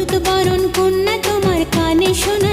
হলুদ বরণ কন্যা তোমার কানে শোনা